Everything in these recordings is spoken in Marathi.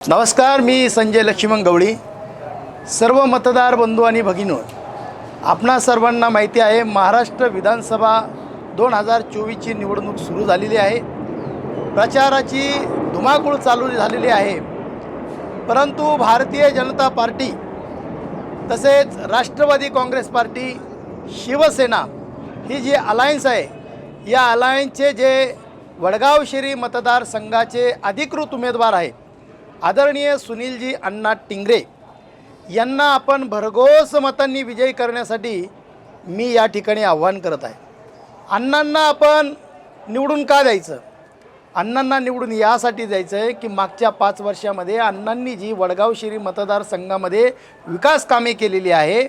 नमस्कार मी संजय लक्ष्मण गवळी सर्व मतदार बंधू आणि भगिनी आपणा सर्वांना माहिती आहे महाराष्ट्र विधानसभा दोन हजार चोवीसची निवडणूक सुरू झालेली आहे. प्रचाराची धुमाकूळ चालू झालेली आहे. परंतु भारतीय जनता पार्टी तसेच राष्ट्रवादी काँग्रेस पार्टी शिवसेना ही जी अलायन्स आहे या अलायन्सचे जे वडगाव मतदारसंघाचे अधिकृत उमेदवार आहे आदरणीय सुनीलजी अण्णा टिंगरे यांना आपण भरघोस मतांनी विजयी करण्यासाठी मी या ठिकाणी आव्हान करत आहे. अण्णांना आपण निवडून का द्यायचं? अण्णांना निवडून यासाठी द्यायचं आहे की मागच्या पाच वर्षामध्ये अण्णांनी जी वडगाव शिरी मतदारसंघामध्ये विकास कामे केलेली आहे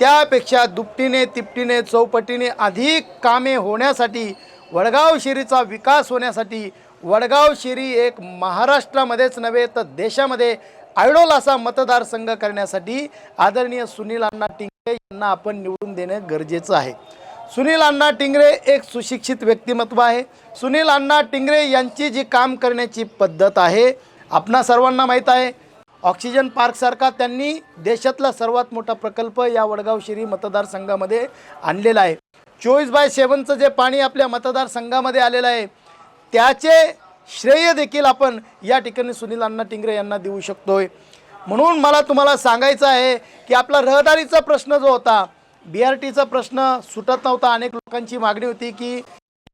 त्यापेक्षा दुपटीने तिपटीने चौपटीने अधिक कामे होण्यासाठी वडगाव शिरीचा विकास होण्यासाठी वडगाव शिरी एक महाराष्ट्रामध्येच नव्हे तर देशामध्ये आयडोल असा मतदारसंघ करण्यासाठी आदरणीय सुनील अण्णा टिंगरे यांना आपण निवडून देणं गरजेचं आहे. सुनील अण्णा टिंगरे एक सुशिक्षित व्यक्तिमत्व आहे. सुनील अण्णा टिंगरे यांची जी काम करण्याची पद्धत आहे आपणा सर्वांना माहीत आहे. ऑक्सिजन पार्कसारखा त्यांनी देशातला सर्वात मोठा प्रकल्प या वडगाव शिरी मतदारसंघामध्ये आणलेला आहे. चोवीस बाय सेवनचं जे पाणी आपल्या मतदारसंघामध्ये आलेलं आहे त्याचे श्रेय देखील आपण या ठिकाणी सुनील अण्णा टिंगरे यांना देऊ शकतोय. म्हणून मला तुम्हाला सांगायचं आहे की आपला रहदारीचा प्रश्न जो होता बी आर टीचा प्रश्न सुटत नव्हता. अनेक लोकांची मागणी होती की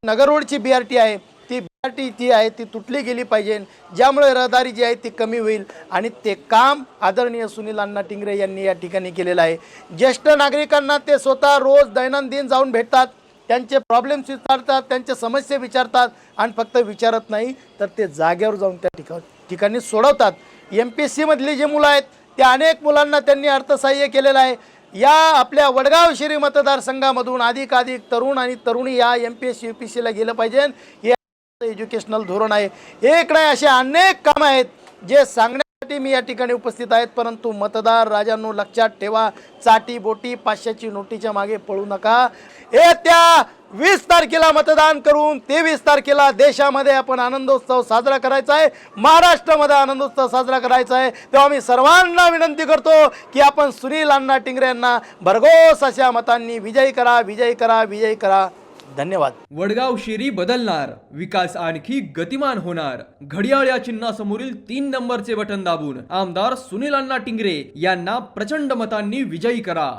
नगर रोडची बी आर टी आहे ती बी आर टी जी आहे ती तुटली गेली पाहिजे. ज्यामुळे रहदारी जी आहे ती कमी होईल. आणि ते काम आदरणीय सुनील अण्णा टिंगरे यांनी या ठिकाणी केलेलं आहे. ज्येष्ठ नागरिकांना ते स्वतः रोज दैनंदिन जाऊन भेटतात. त्यांचे प्रॉब्लेम्स विचारतात त्यांच्या समस्या विचारतात आणि फक्त विचारत नाही तर ते जागेवर जाऊन त्या ठिका ठिकाणी सोडवतात. एम पी एस सीमधली जी मुलं आहेत त्या अनेक मुलांना त्यांनी अर्थसहाय्य केलेलं आहे. या आपल्या वडगाव शिरी मतदारसंघामधून अधिकाधिक तरुण आणि तरुणी या M P S C U P सीला गेलं पाहिजे. हे एज्युकेशनल धोरण आहे. एक नाही असे अनेक कामं आहेत जे सांगण्या साठी मी या ठिकाणी उपस्थित आहेत परंतु मतदार राजांनो लक्षात ठेवा चाटी बोटी पाचशेची नोटीच्या मागे पळू नका. येत्या वीस तारखेला मतदान करून तेवीस तारखेला देशामध्ये आपण आनंदोत्सव साजरा करायचा आहे महाराष्ट्रामध्ये आनंदोत्सव साजरा करायचा आहे. तेव्हा मी सर्वांना विनंती करतो की आपण सुनील अण्णा टिंगरे यांना भरघोस अशा मतांनी विजयी करा विजयी करा विजयी करा. धन्यवाद. वडगाव शेरी बदलणार विकास आणखी गतिमान होणार. घडियाळ या चिन्हासमोरील तीन नंबरचे बटन दाबून आमदार सुनील अण्णा टिंगरे यांना प्रचंड मतांनी विजयी करा.